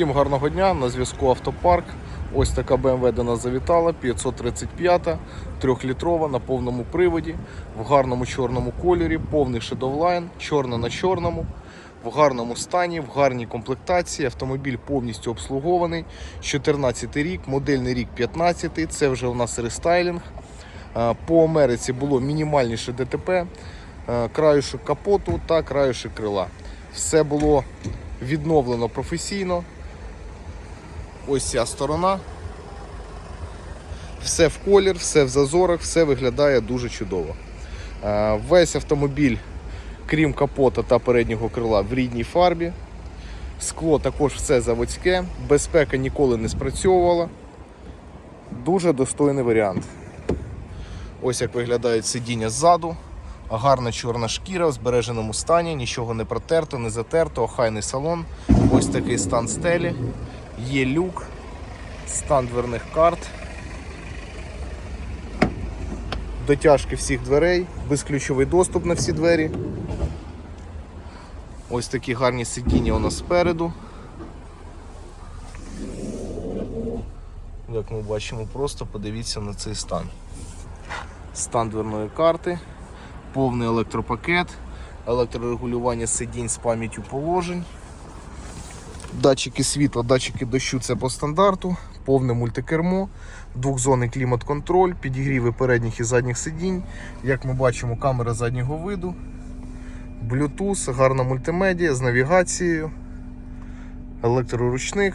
Всім гарного дня, на зв'язку Автопарк. Ось така BMW до нас завітала, 535, 3-літрова на повному приводі, в гарному чорному кольорі, повний шедовлайн, чорна на чорному, в гарному стані, в гарній комплектації. Автомобіль повністю обслугований. 14 рік, модельний рік 15, це вже у нас рестайлінг. Е, По Америці було мінімальніше ДТП, е, краюшок капоту та краюшок крила. Все було відновлено професійно. Ось ця сторона. Все в колір, все в зазорах, все виглядає дуже чудово. Е, Весь автомобіль, крім капота та переднього крила, в рідній фарбі. Скло також все заводське, безпека ніколи не спрацьовувала. Дуже достойний варіант. Ось як виглядають сидіння ззаду. Гарна чорна шкіра в збереженому стані, нічого не протерто, не затерто, охайний салон. Ось такий стан стелі. Є люк, стан дверних карт. Дотяжки всіх дверей, безключовий доступ на всі двері. Ось такі гарні сидіння у нас спереду. Як ми бачимо, просто подивіться на цей стан. Стан дверної карти, повний електропакет, електрорегулювання сидінь з пам'яттю положень. Датчики світла, датчики дощу це по стандарту, повне мультикермо, двохзонний клімат-контроль, підігріви передніх і задніх сидінь. Як ми бачимо, камера заднього виду, Bluetooth, гарна мультимедіа з навігацією, електроручник.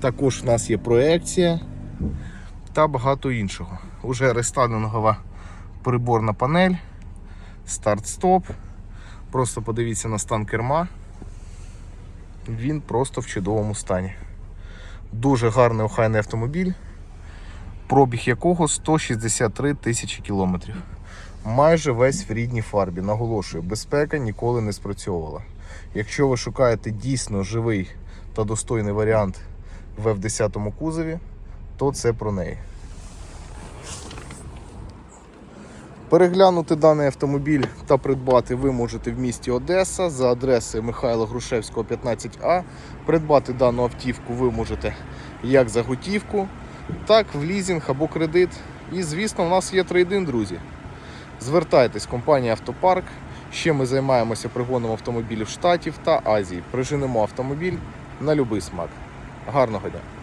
Також в нас є проекція та багато іншого. Уже рестайлінгова приборна панель, старт-стоп. Просто подивіться на стан керма він просто в чудовому стані. Дуже гарний охайний автомобіль, пробіг якого 163 тисячі кілометрів. Майже весь в рідній фарбі. Наголошую, безпека ніколи не спрацьовувала. Якщо ви шукаєте дійсно живий та достойний варіант в F10 кузові, то це про неї. Переглянути даний автомобіль та придбати ви можете в місті Одеса за адресою Михайла Грушевського, 15А. Придбати дану автівку ви можете як за готівку, так в лізинг або кредит. І, звісно, у нас є трейдин, друзі. Звертайтесь, компанія Автопарк. Ще ми займаємося пригоном автомобілів Штатів та Азії. Приженемо автомобіль на будь-який смак. Гарного дня!